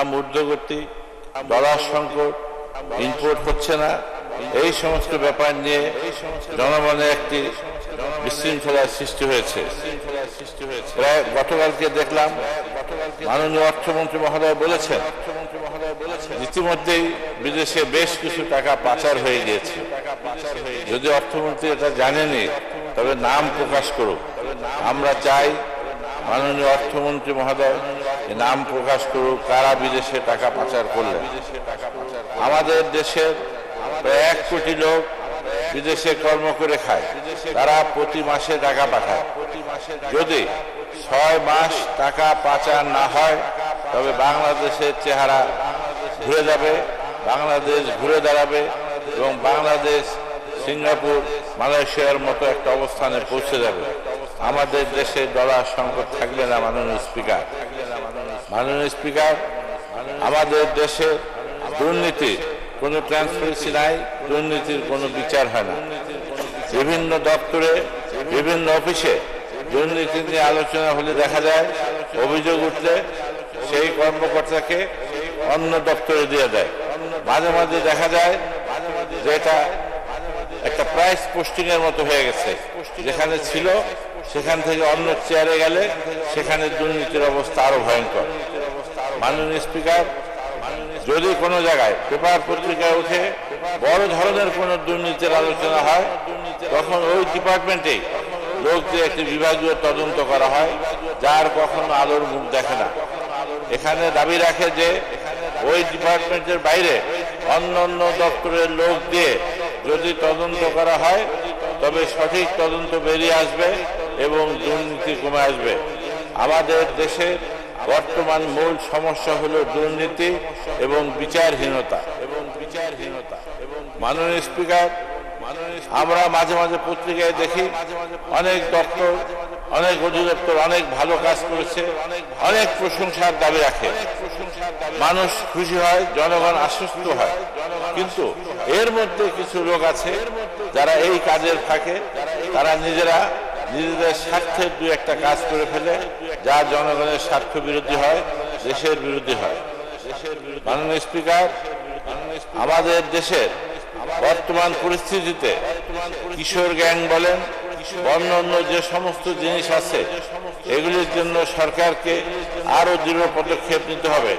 ঊর্ধ্বগতি, ডলার সংকট ইম্পোর্ট হচ্ছে না। এই সমস্ত ব্যাপার নিয়ে জনমনে একটি বিশৃঙ্খলার সৃষ্টি হয়েছে। প্রায় গতকালকে দেখলাম মাননীয় অর্থমন্ত্রী মহোদয় বলেছেন, ইতিমধ্যেই বিদেশে বেশ কিছু টাকা পাচার হয়ে গিয়েছে। যদি অর্থমন্ত্রী এটা জানেনি, তবে নাম প্রকাশ করুক। আমরা চাই মাননীয় অর্থমন্ত্রী মহোদয় নাম প্রকাশ করুক, কারা বিদেশে টাকা পাচার করলেন? আমাদের দেশের প্রায় এক কোটি লোক বিদেশে কর্ম করে খায়। তারা প্রতি মাসে টাকা পাঠায়। যদি ছয় মাস টাকা পাচার না হয়, তবে বাংলাদেশের চেহারা ঘুরে যাবে, বাংলাদেশ ঘুরে দাঁড়াবে এবং বাংলাদেশ, সিঙ্গাপুর, মালয়েশিয়ার মতো একটা অবস্থানে পৌঁছে যাবে। আমাদের দেশে ডলার সংকট থাকবে না, মাননীয় স্পিকার? মাননীয় স্পিকার, আমাদের দেশে দুর্নীতি কোনো ট্রান্সপারেন্সি নাই, দুর্নীতির কোনো বিচার হয় না। বিভিন্ন দপ্তরে, বিভিন্ন অফিসে দুর্নীতি নিয়ে আলোচনা হলে দেখা যায়, অভিযোগ উঠলে সেই কর্মকর্তাকে অন্য দপ্তরে দিয়ে দেয়। মাঝে মাঝে দেখা যায় যে এটা একটা প্রাইস পোস্টিংয়ের মতো হয়ে গেছে। যেখানে ছিল, সেখান থেকে অন্য চেয়ারে গেলে সেখানে দুর্নীতির অবস্থা আরও ভয়ঙ্কর। মাননীয় স্পিকার যদি কোনো জায়গায় পেপার পত্রিকায় উঠে বড় ধরনের কোনো দুর্নীতির আলোচনা হয়, তখন ওই ডিপার্টমেন্টে লোক দিয়ে একটি বিভাগীয় তদন্ত করা হয়, যার কখনো আলোর মুখ দেখে না। এখানে দাবি রাখে যে, ওই ডিপার্টমেন্টের বাইরে অন্য অন্য দপ্তরের লোক দিয়ে যদি তদন্ত করা হয়, তবে সঠিক তদন্ত বেরিয়ে আসবে এবং দুর্নীতি কমে আসবে। আমাদের দেশে বর্তমান মূল সমস্যা হলো দুর্নীতি এবং বিচারহীনতা। এবং বিচারহীনতা এবং মাননীয় স্পিকার, আমরা মাঝে মাঝে পত্রিকায় দেখি, অনেক দপ্তর অনেক অধিদপ্তর অনেক ভালো কাজ করেছে, অনেক প্রশংসার দাবি রাখে। মানুষ খুশি হয়, জনগণ আশ্বস্ত হয়। কিন্তু এর মধ্যে কিছু লোক আছে যারা এই কাজের ফাঁকে, তারা নিজেরা নিজেদের স্বার্থের দু একটা কাজ করে ফেলে, যা জনগণের স্বার্থ বিরোধী হয়, দেশের বিরোধী হয়। মাননীয় স্পিকার, আমাদের দেশের বর্তমান পরিস্থিতিতে কিশোর গ্যাং বলেন অন্য অন্য যে সমস্ত জিনিস আছে এগুলির জন্য সরকারকে আরও দৃঢ় পদক্ষেপ নিতে হবে।